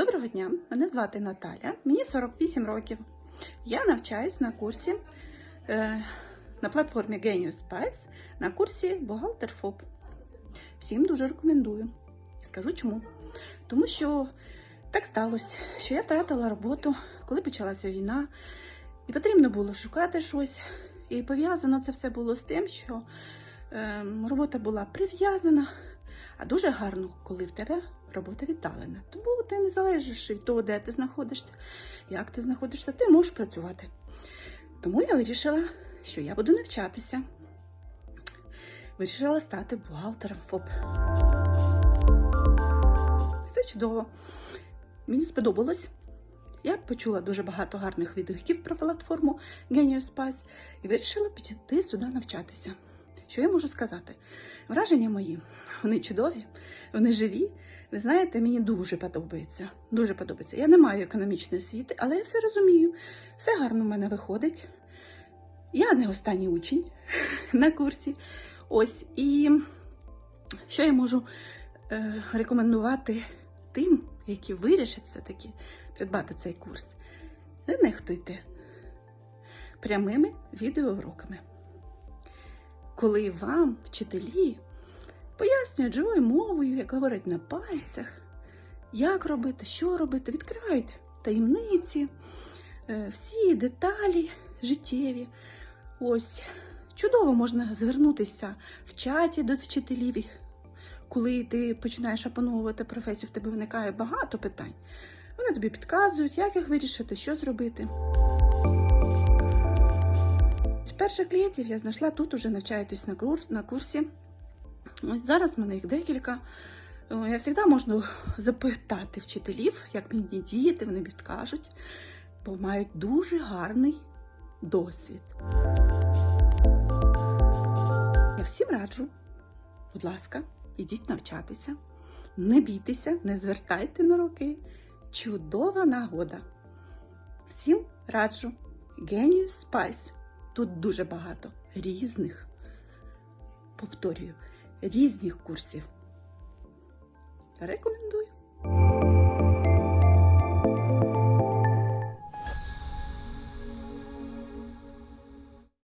Доброго дня, мене звати Наталя, мені 48 років. Я навчаюсь на курсі е, на платформі Genius Spice на курсі бухгалтер ФОП. Всім дуже рекомендую. Скажу чому. Тому що так сталося, що я втратила роботу, коли почалася війна, і потрібно було шукати щось. І пов'язано це все було з тим, що е, робота була прив'язана, а дуже гарно, коли в тебе робота віддалена. Тому ти не залежиш від того, де ти знаходишся, як ти знаходишся, ти можеш працювати. Тому я вирішила, що я буду навчатися. Вирішила стати бухгалтером ФОП. Все чудово. Мені сподобалось. Я почула дуже багато гарних відгуків про платформу Genius Spice і вирішила піти сюди навчатися. Що я можу сказати? Враження мої, вони чудові, вони живі. Ви знаєте, мені дуже подобається. Дуже подобається. Я не маю економічної освіти, але я все розумію. Все гарно в мене виходить. Я не останній учень на курсі. Ось і що я можу е, рекомендувати тим, які вирішать все-таки придбати цей курс. Не нехтуйте прямими відеоуроками. Коли вам вчителі пояснюють живою мовою, як говорять на пальцях, як робити, що робити, відкривають таємниці, е, всі деталі життєві. Ось чудово можна звернутися в чаті до вчителів. Коли ти починаєш опановувати професію, в тебе виникає багато питань. Вони тобі підказують, як їх вирішити, що зробити. Перших клієнтів я знайшла тут, уже навчаючись на курсі. Ось зараз в мене їх декілька. Я завжди можу запитати вчителів, як мені діяти, вони підкажуть, бо мають дуже гарний досвід. Я всім раджу, будь ласка, ідіть навчатися, не бійтеся, не звертайте на руки. Чудова нагода. Всім раджу Genius Spice. Тут дуже багато різних, повторюю, різних курсів. Рекомендую.